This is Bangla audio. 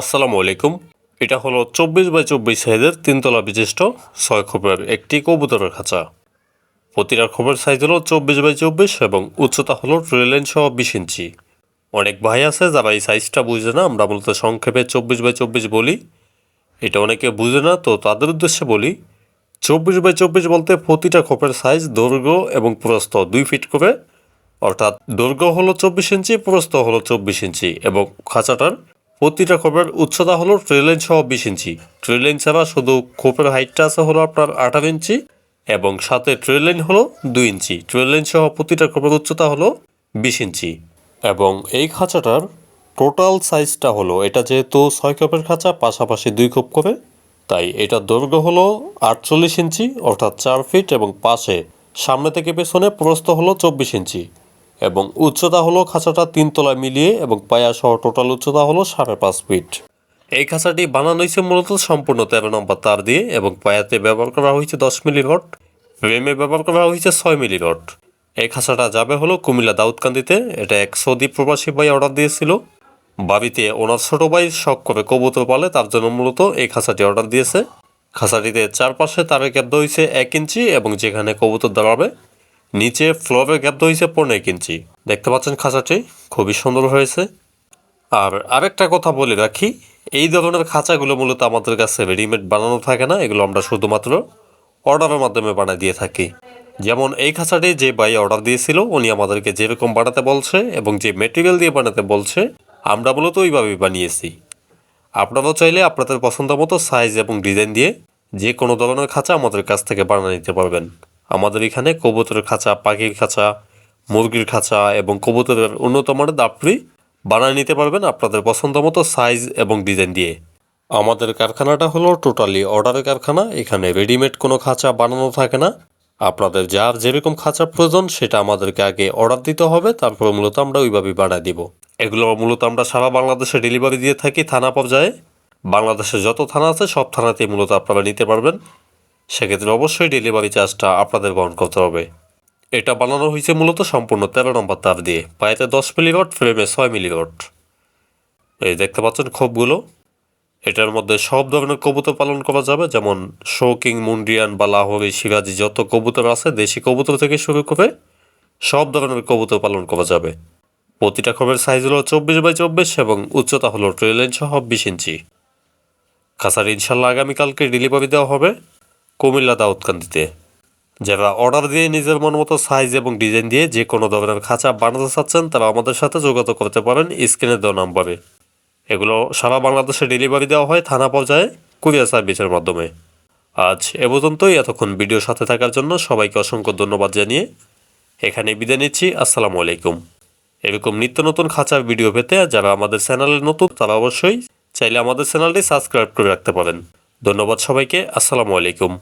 আসসালামু আলাইকুম। এটা হলো চব্বিশ বাই চব্বিশ সাইজের তিনতলা বিশিষ্ট ছয় খোপের একটি কবুতরের খাঁচা। প্রতিটার খোপের সাইজ হলো চব্বিশ বাই চব্বিশ এবং উচ্চতা হলো ট্রেলেন সহ বিশ ইঞ্চি। অনেক ভাই আছে যারা এই সাইজটা বুঝে না, আমরা মূলত সংক্ষেপে চব্বিশ বাই চব্বিশ বলি। এটা অনেকে বুঝে না, তো তাদের উদ্দেশ্যে বলি, চব্বিশ বাই চব্বিশ বলতে প্রতিটা খোপের সাইজ দৈর্ঘ্য এবং প্রস্থ দুই ফিট করে। অর্থাৎ দৈর্ঘ্য হলো চব্বিশ ইঞ্চি, প্রস্থ হলো চব্বিশ ইঞ্চি এবং খাঁচাটার প্রতিটা খোপের উচ্চতা হলো ট্রেলেন সহ বিশ ইঞ্চি। ট্রেলেন ছাড়া শুধু খোপের হাইটটা আছে হলো আপনার আঠারো ইঞ্চি এবং সাথে ট্রেলেন হলো দুই ইঞ্চি। ট্রেলেন সহ প্রতিটা খোপের উচ্চতা হলো বিশ ইঞ্চি। এবং এই খাঁচাটার টোটাল সাইজটা হলো, এটা যেহেতু ছয় খোপের খাঁচা, পাশাপাশি দুই খোপ করে, তাই এটার দৈর্ঘ্য হলো আটচল্লিশ ইঞ্চি, অর্থাৎ চার ফিট এবং পাশে সামনে থেকে পেছনে প্রস্থ হলো চব্বিশ ইঞ্চি। এবং উচ্চতা হলো খাঁচাটা তিন তলায় মিলিয়ে এবং পায়া সহ টোটাল উচ্চতা হলো সাড়ে পাঁচ ফিট। এই খাঁচাটি বানানো হয়েছে মূলত সম্পূর্ণ তেরো নম্বর তার দিয়ে এবং পায়াতে ব্যবহার করা হয়েছে দশ মিলি রড রেমে ব্যবহার করা হয়েছে ছয় মিলি রড। এই খাঁচাটা যাবে হলো কুমিল্লা দাউদকান্দিতে, এটা এক সৌদি প্রবাসী ভাই অর্ডার দিয়েছিল। বাড়িতে ওনার ছোট ভাই শখ করে কবুতর পালে, তার জন্য মূলত এই খাঁচাটি অর্ডার দিয়েছে। খাঁচাটিতে চারপাশে তারের গ্যাপ হয়েছে এক ইঞ্চি এবং যেখানে কবুতর দাঁড়াবে নিচে ফ্লোরের গ্যাপ হয়েছে পনেরো ইঞ্চি। দেখতে পাচ্ছেন খাঁচাটি, খুবই সুন্দর হয়েছে। আর আরেকটা কথা বলে রাখি, এই ধরনের খাঁচাগুলো মূলত আমাদের কাছে রেডিমেড বানানো থাকে না, এগুলো আমরা শুধুমাত্র অর্ডারের মাধ্যমে বানিয়ে দিয়ে থাকি। যেমন এই খাঁচাটি যে ভাই অর্ডার দিয়েছিল, উনি আমাদেরকে যেরকম বানাতে বলছে এবং যে মেটেরিয়াল দিয়ে বানাতে বলছে, আমরা মূলত ওইভাবেই বানিয়েছি। আপনারাও চাইলে আপনাদের পছন্দ মতো সাইজ এবং ডিজাইন দিয়ে যে কোনো ধরনের খাঁচা আমাদের কাছ থেকে বানিয়ে নিতে পারবেন। আমাদের এখানে কবুতরের খাঁচা, পাখির খাঁচা, মুরগির খাঁচা এবং কবুতরের উন্নত মানের দাপড়ি বানিয়ে নিতে পারবেন আপনাদের পছন্দ মতো সাইজ এবং ডিজাইন দিয়ে। আমাদের কারখানাটা হলো টোটালি অর্ডারের কারখানা, এখানে রেডিমেড কোনো খাঁচা বানানো থাকে না। আপনাদের যার যেরকম খাঁচা প্রয়োজন সেটা আমাদেরকে আগে অর্ডার দিতে হবে, তারপর মূলত আমরা ওইভাবেই বানায় দিব। এগুলো মূলত আমরা সারা বাংলাদেশে ডেলিভারি দিয়ে থাকি থানা পর্যায়ে। বাংলাদেশে যত থানা আছে সব থানাতেই মূলত আপনারা নিতে পারবেন। সেক্ষেত্রে অবশ্যই ডেলিভারি চার্জটা আপনাদের বহন করতে হবে। এটা বানানো হয়েছে মূলত সম্পূর্ণ তেরো নম্বর তার দিয়ে। পায়েতে দশ মিলি ফ্রেমে ছয় মিলি এই দেখতে পাচ্ছেন খোপগুলো এটার মধ্যে সব ধরনের কবুতর পালন করা যাবে, যেমন শৌকিং, মুন্ডিয়ান বা লাহোরি সিরাজি যত কবুতর আছে, দেশি কবুতর থেকে শুরু করে সব ধরনের কবুতর পালন করা যাবে। প্রতিটা খোপের সাইজ হলো চব্বিশ বাই চব্বিশ এবং উচ্চতা হলো ট্রেলেন সহ বিশ ইঞ্চি। খাসার ইনশাল্লাহ আগামীকালকে ডেলিভারি দেওয়া হবে। কুমিল্লা দাউদকান্দিতে যারা অর্ডার দিয়ে নিজের মন মতো সাইজ এবং ডিজাইন দিয়ে যে কোনো ধরনের খাঁচা বানাতে চাচ্ছেন, তারা আমাদের সাথে যোগাযোগ করতে পারেন স্ক্রিনে দেওয়া নাম্বারে। এগুলো সারা বাংলাদেশে ডেলিভারি দেওয়া হয় থানা পর্যায়ে কুরিয়ার সার্ভিসের মাধ্যমে। আজ এ পর্যন্তই। এতক্ষণ ভিডিওর সাথে থাকার জন্য সবাইকে অসংখ্য ধন্যবাদ জানিয়ে এখানে বিদায় নিচ্ছি। আসসালামু আলাইকুম। এরকম নিত্য নতুন খাঁচার ভিডিও পেতে যারা আমাদের চ্যানেলে নতুন, তারা অবশ্যই চাইলে আমাদের চ্যানেলটি সাবস্ক্রাইব করে রাখতে পারেন। ধন্যবাদ সবাইকে। আসসালামু আলাইকুম।